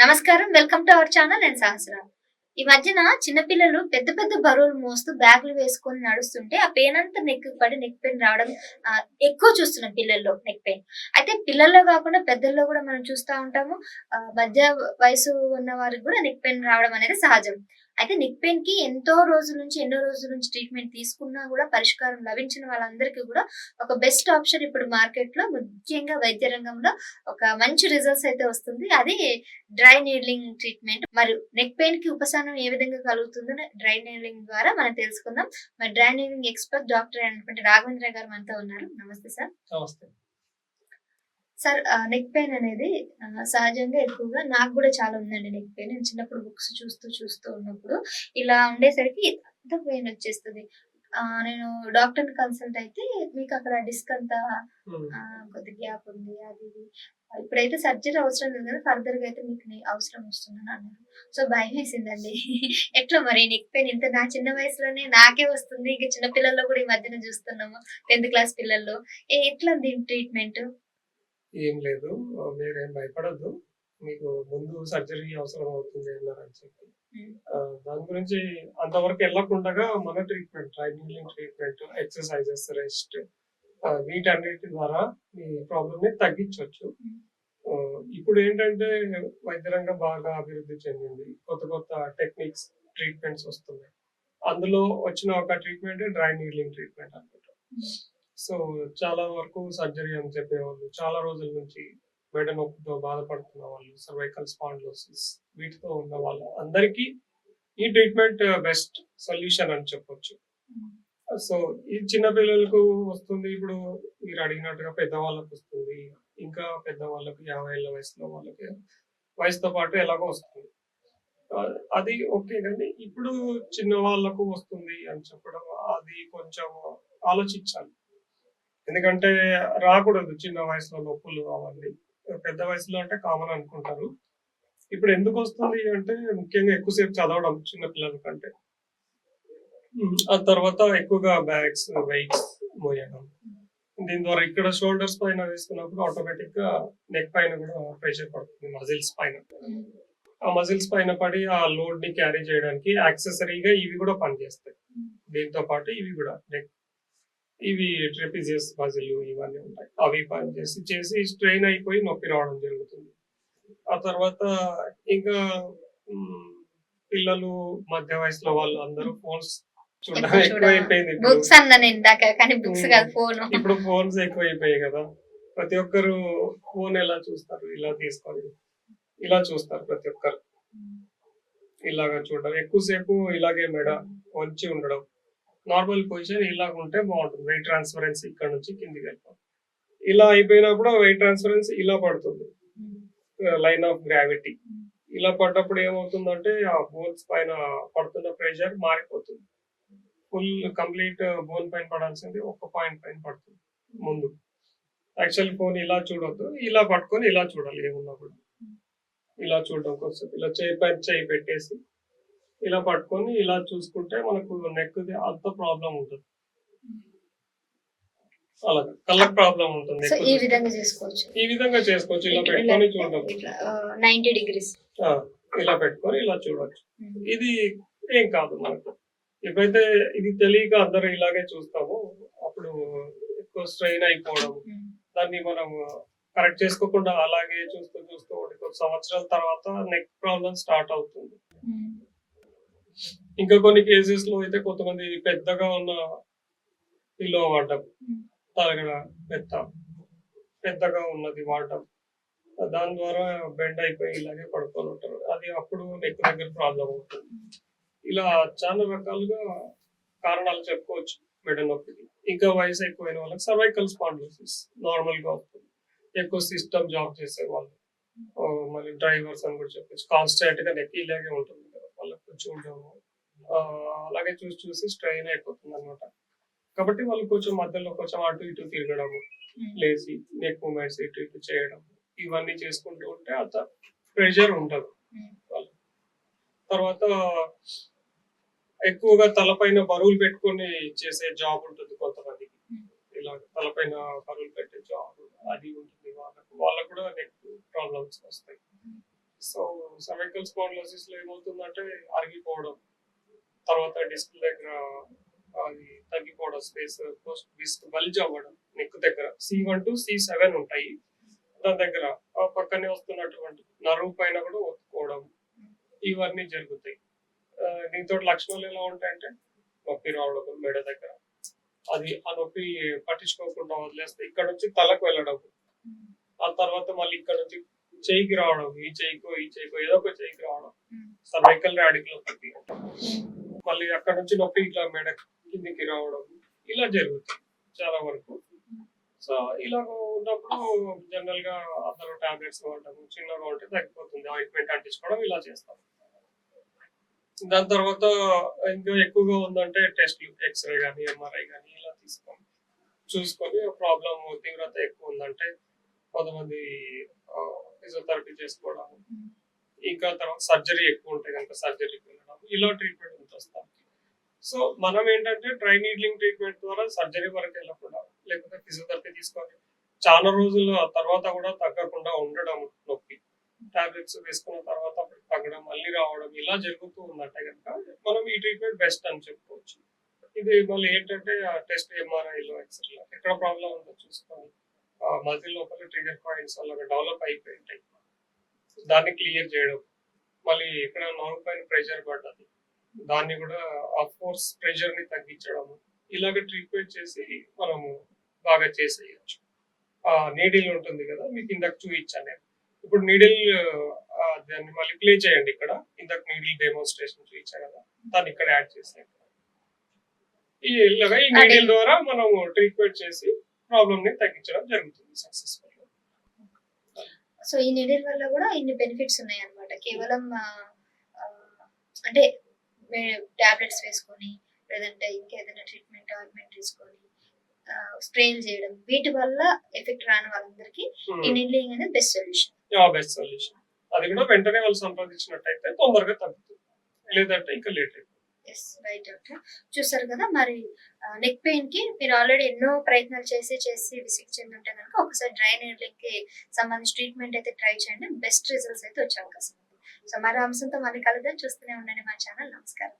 నమస్కారం. Welcome to our channel నేను సహస్రాలు ఈ మధ్యన చిన్నపిల్లలు పెద్ద పెద్ద బరువులు మోస్తూ బ్యాగులు వేసుకొని నడుస్తుంటే ఆ పెయిన్ అంతా నెక్ పడి నెక్ పెయిన్ రావడం ఎక్కువ చూస్తున్నాం పిల్లల్లో నెక్ పెయిన్. అయితే పిల్లల్లో కాకుండా పెద్దల్లో కూడా మనం చూస్తూ ఉంటాము మధ్య వయసు ఉన్న వారికి కూడా నెక్ పెయిన్ రావడం అనేది సహజం. అయితే నెక్ పెయిన్కి ఎంతో రోజుల నుంచి ఎన్నో రోజుల నుంచి ట్రీట్మెంట్ తీసుకున్నా కూడా పరిష్కారం లభించిన వాళ్ళందరికీ కూడా ఒక బెస్ట్ ఆప్షన్ ఇప్పుడు మార్కెట్లో ముఖ్యంగా వైద్య రంగంలో ఒక మంచి రిజల్ట్స్ అయితే వస్తుంది. అది డ్రై నీడ్లింగ్ ట్రీట్మెంట్. మరియు నెక్ పెయిన్కి ఉపశమనం ఏ విధంగా కలుగుతుందో డ్రై ద్వారా మనం తెలుసుకుందాం. మరి డ్రై ఎక్స్పర్ట్ డాక్టర్ అయినటువంటి రాఘవేంద్ర గారు మనతో ఉన్నారు. నమస్తే సార్. నమస్తే. సార్ నెక్ పెయిన్ అనేది సహజంగా ఎక్కువగా నాకు కూడా చాలా ఉందండి నెక్ పెయిన్ నేను చిన్నప్పుడు బుక్స్ చూస్తూ చూస్తూ ఉన్నప్పుడు ఇలా ఉండేసరికి అంత పెయిన్ వచ్చేస్తుంది. నేను డాక్టర్ కన్సల్ట్ అయితే మీకు అక్కడ డిస్క్ అంతా. ఆ, కొద్ది గ్యాప్ ఉంది అది ఇది. ఇప్పుడైతే సర్జరీ అవసరం లేదు కదా ఫర్దర్గా అయితే మీకు అవసరం వస్తుందని అన్నారు. సో భయం వేసిందండి. ఎట్లా మరి నెక్ పెయిన్ ఇంత నా చిన్న వయసులోనే నాకే వస్తుంది. ఇంకా చిన్న పిల్లల్లో కూడా ఈ మధ్యన చూస్తున్నాము టెన్త్ క్లాస్ పిల్లల్లో. ఎట్లా దీని ట్రీట్మెంట్ ఏం లేదు మీరేం భయపడద్దు. మీకు ముందు సర్జరీ అవసరం అవుతుంది అన్నారని చెప్పి. ఉమ్. ఆ, దాని గురించి అంతవరకు వెళ్ళకుండా మన treatment training treatment exercises rest వీటన్నిటి ద్వారా మీ ప్రాబ్లమ్ని తగ్గించవచ్చు ఇప్పుడు ఏంటంటే వైద్య రంగం బాగా అభివృద్ధి చెందింది. కొత్త కొత్త టెక్నిక్స్ ట్రీట్మెంట్స్ వస్తున్నాయి. అందులో వచ్చిన ఒక ట్రీట్మెంట్ డ్రై నీడ్లింగ్ ట్రీట్మెంట్ అనమాట. సో చాలా వరకు సర్జరీ అని చెప్పేవాళ్ళు చాలా రోజుల నుంచి మెడ నొప్పితో బాధపడుతున్న వాళ్ళు సర్వైకల్ స్పాండ్లోసిస్ వీటితో ఉన్న వాళ్ళు అందరికీ ఈ ట్రీట్మెంట్ బెస్ట్ సొల్యూషన్ అని చెప్పొచ్చు. సో ఈ చిన్న పిల్లలకు వస్తుంది ఇప్పుడు మీరు అడిగినట్టుగా పెద్దవాళ్ళకు వస్తుంది ఇంకా పెద్దవాళ్ళకి యాభై ఏళ్ళ వయసులో వాళ్ళకి వయసుతో పాటు ఎలాగో వస్తుంది. అది ఓకే కానీ ఇప్పుడు చిన్న వాళ్ళకు వస్తుంది అని చెప్పడం అది కొంచెం ఆలోచించాలి. ఎందుకంటే రాకూడదు చిన్న వయసులో నొప్పులు అవన్నీ. పెద్ద వయసులో అంటే కామన్ అనుకుంటారు. ఇప్పుడు ఎందుకు వస్తుంది అంటే ముఖ్యంగా ఎక్కువసేపు చదవడం చిన్న పిల్లల కంటే. ఆ తర్వాత ఎక్కువగా బ్యాగ్స్ వెయిట్స్ మోయడం. దీని ద్వారా ఇక్కడ షోల్డర్స్ పైన వేసుకున్నప్పుడు ఆటోమేటిక్గా నెక్ పైన కూడా ప్రెషర్ పడుతుంది మజిల్స్ పైన. ఆ మజిల్స్ పైన పడి ఆ లోడ్ని క్యారీ చేయడానికి యాక్సెసరీగా ఇవి కూడా పనిచేస్తాయి. దీంతో పాటు ఇవి కూడా నెక్ ఇవి ట్రెపిజియస్ మజిల్ ఇవన్నీ ఉంటాయి. అవి పనిచేసి చేసి స్ట్రెయిన్ అయిపోయి నొప్పి రావడం జరుగుతుంది. ఆ తర్వాత ఇంకా పిల్లలు మధ్య వయసులో వాళ్ళు అందరూ ఫోన్స్ చూడడం ఎక్కువ ఎక్కువైపోయింది ఇప్పుడు. బుక్స్ అన్నా నేను ఇందాక కానీ బుక్స్ కాదు ఫోన్ ఇప్పుడు ఫోన్స్ ఎక్కువైపోయాయి కదా. ప్రతి ఒక్కరు ఫోన్ ఎలా చూస్తారు? ఇలా తీసుకొని ఇలా చూస్తారు ప్రతి ఒక్కరు. ఇలాగా చూడడం. ఎక్కువసేపు ఇలాగే మెడ వంచి ఉండడం. నార్మల్ పొజిషన్ ఇలాగ ఉంటే బాగుంటుంది. వెయిట్ ట్రాన్స్ఫరెన్స్ ఇక్కడ నుంచి కిందికి వెళ్ళిపోతుంది ఇలా అయిపోయినప్పుడు వెయిట్ ట్రాన్స్ఫరెన్స్ ఇలా పడుతుంది. లైన్ ఆఫ్ గ్రావిటీ ఇలా పడ్డప్పుడు ఏమవుతుందంటే ఆ బోన్స్ పైన పడుతున్న ప్రెషర్ మారిపోతుంది. ఫుల్ కంప్లీట్ బోన్ పైన పడాల్సింది ఒక పాయింట్ పైన పడుతుంది ముందు. యాక్చువల్ ఫోన్ ఇలా చూడొద్దు. ఇలా పట్టుకొని ఇలా చూడాలి ఏమున్నా కూడా. ఇలా చూడడం కోసం. ఇలా చేయి పైన చేయి పెట్టేసి ఇలా పట్టుకొని ఇలా చూసుకుంటే మనకు నెక్ అంత ప్రాబ్లం ఉంటుంది. అలాగే కళ్ళకి ప్రాబ్లం ఉంటుంది సో ఈ. విధంగా చేసుకోవచ్చు. ఈ విధంగా చేసుకోవచ్చు. ఇలా పెట్టుకొని చూడడం. నైన్టీ డిగ్రీస్ ఇలా పెట్టుకొని ఇలా చూడొచ్చు. ఇది ఏం కాదు మనకు. ఎప్పుడైతే ఇది తెలియక అందరూ ఇలాగే చూస్తామో అప్పుడు ఎక్కువ స్ట్రెయిన్ అయిపోవడం. దాన్ని మనం కరెక్ట్ చేసుకోకుండా అలాగే చూస్తూ చూస్తూ కొన్ని సంవత్సరాల తర్వాత నెక్ ప్రాబ్లం స్టార్ట్ అవుతుంది. ఇంకా కొన్ని కేసెస్లో అయితే కొంతమంది పెద్దగా ఉన్న పిల్లో వాడటం తలగడ పెద్ద పెద్దగా ఉన్నది వాడటం. దాని ద్వారా బెండ్ అయిపోయి ఇలాగే పడుకొని ఉంటారు. అది అప్పుడు నెక్ దగ్గర ప్రాబ్లం అవుతుంది. ఇలా చాలా రకాలుగా కారణాలు చెప్పుకోవచ్చు మెడ నొప్పికి ఇంకా వయసు ఎక్కువైన వాళ్ళకి సర్వైకల్ స్పాండోసిస్ నార్మల్గా వస్తుంది. ఎక్కువ సిస్టమ్ జాబ్ చేసే వాళ్ళు మళ్ళీ డ్రైవర్స్ అని కూడా చెప్పచ్చు. కాన్స్టెంట్గా నెక్ ఇలాగే ఉంటుంది. చూడడం అలాగే చూసి చూసి స్ట్రెయిన్ అయిపోతుంది అనమాట కాబట్టి వాళ్ళు కొంచెం మధ్యలో కొంచెం అటు ఇటు తిరగడము లేచి నెక్ మూమెంట్స్ ఇటు ఇటు చేయడం ఇవన్నీ చేసుకుంటూ ఉంటే అంత ప్రెషర్ ఉండదు వాళ్ళకి. తర్వాత ఎక్కువగా తలపైన బరువులు పెట్టుకొని చేసే జాబ్ ఉంటుంది కొంతమందికి. Hmm. ఇలా తలపైన బరువులు పెట్టే జాబ్ అది ఉంటుంది వాళ్ళకు వాళ్ళకు కూడా నెక్ ప్రాబ్లమ్స్ వస్తాయి. సో సర్వైకల్ స్పాండ్లోసిస్లో ఏమవుతుందంటే అరిగిపోవడం. తర్వాత డిస్క్ దగ్గర అది తగ్గిపోవడం స్పేస్ పోస్ట్ డిస్క్ బల్జ్ అవ్వడం నెక్ దగ్గర. C one to C seven ఉంటాయి. దాని దగ్గర పక్కనే వస్తున్నటువంటి నరువు పైన కూడా ఒత్తుకోవడం. ఇవన్నీ జరుగుతాయి. దీంతో లక్షణాలు ఎలా ఉంటాయంటే నొప్పి రావడం మెడ దగ్గర. అది ఆ నొప్పి పట్టించుకోకుండా వదిలేస్తే ఇక్కడ నుంచి తలకు వెళ్ళడం. ఆ తర్వాత మళ్ళీ ఇక్కడ నుంచి చేయికి రావడం ఈ చేయికో ఈ చేయికో ఏదో ఒక చేయికి రావడం. సర్వైకల్ రాడికల్ ఒకటి మళ్ళీ అక్కడ నుంచి నొప్పి ఇట్లా మెడ కిందికి రావడం ఇలా జరుగుతుంది చాలా వరకు. సో ఇలా ఉన్నప్పుడు జనరల్గా అందరూ టాబ్లెట్స్ వాడటం చిన్నగా ఉంటే తగ్గిపోతుంది. ఆయింట్మెంట్ అంటించుకోవడం ఇలా చేస్తాం. దాని తర్వాత ఇంకా ఎక్కువగా ఉందంటే టెస్ట్లు ఎక్స్రే కానీ ఎంఆర్ఐ కానీ ఇలా తీసుకొని చూసుకొని ప్రాబ్లం తీవ్రత ఎక్కువ ఉందంటే కొంతమంది ఫిజియోథెరపీ చేసుకోవడం ఇంకా తర్వాత సర్జరీ ఎక్కువ ఉంటే కనుక సర్జరీకి వెళ్ళడం ఇలా ట్రీట్మెంట్ ఉంటుంది వస్తాం. సో మనం ఏంటంటే డ్రై నీడ్లింగ్ ట్రీట్మెంట్ ద్వారా సర్జరీ వరకు వెళ్ళకుండా లేకపోతే ఫిజియోథెరపీ తీసుకొని చాలా రోజుల తర్వాత కూడా తగ్గకుండా ఉండడం నొప్పి. టాబ్లెట్స్ వేసుకున్న తర్వాత అప్పుడు తగ్గడం మళ్ళీ రావడం ఇలా జరుగుతూ ఉందంటే కనుక మనం ఈ ట్రీట్మెంట్ బెస్ట్ అని చెప్పుకోవచ్చు. ఇది మళ్ళీ ఏంటంటే టెస్ట్ ఎంఆర్ఐలో ఎక్స్రేలో ఎక్కడ ప్రాబ్లం ఉందో మధ్య లోపల ట్రిగర్ పాయింట్స్ అలాగా డెవలప్ అయిపోయి ఉంటాయి. దాన్ని క్లియర్ చేయడం. మళ్ళీ ఎక్కడ నర్వ్ పైన ప్రెషర్ పడ్డది. దాన్ని కూడా ఆ ఫోర్స్ ప్రెషర్ని తగ్గించడం ఇలాగ ట్రీట్మెంట్ చేసి మనము బాగా చేసేయచ్చు. ఆ నీడిల్ ఉంటుంది కదా మీకు ఇందాక చూపించాను నేను. ఇప్పుడు నీడిల్ దాన్ని మళ్ళీ ప్లే చేయండి ఇక్కడ. ఇందాక నీడిల్ డెమోన్స్ట్రేషన్ చూపించాను కదా దాన్ని ఇక్కడ యాడ్ చేసేయండి. ఈ ఇలాగా ఈ నీడిల్ ద్వారా మనము ట్రీట్మెంట్ చేసి ప్రాబ్లమ్ని తగ్గించడం జరుగుతుంది సక్సెస్ఫుల్ సో ఈ నిడిల్ వల్ల కూడా ఇన్ని బెనిఫిట్స్ ఉన్నాయి అనమాట కేవలం అంటే టాబ్లెట్స్ వేసుకొని లేదంటే ఇంకేదైనా ట్రీట్మెంట్ ఆయింట్మెంట్ తీసుకొని స్ప్రేలు చేయడం వీటి వల్ల ఎఫెక్ట్ రాని వాళ్ళందరికీ ఈ నిడ్లింగ్ అనేది బెస్ట్ సొల్యూషన్ బెస్ట్ సొల్యూషన్ అది కూడా వెంటనే వాళ్ళు సంప్రదించినట్టయితే తొందరగా తగ్గుతుంది. లేదంటే ఇంకా లేట్ అయిపోతుంది. ఎస్ రైట్ డాక్టర్ చూసారు కదా మరి నెక్ పెయిన్కి మీరు ఆల్రెడీ ఎన్నో ప్రయత్నాలు చేసి చేసి విసిగి చెందుంటే కనుక ఒకసారి డ్రై లెగ్కి సంబంధించి ట్రీట్మెంట్ అయితే ట్రై చేయండి. బెస్ట్ రిజల్ట్స్ అయితే వచ్చే అవకాశం ఉంది. సో మరో అంశంతో మళ్ళీ కలుద్దాం. చూస్తూనే ఉండండి మా ఛానల్ నమస్కారం.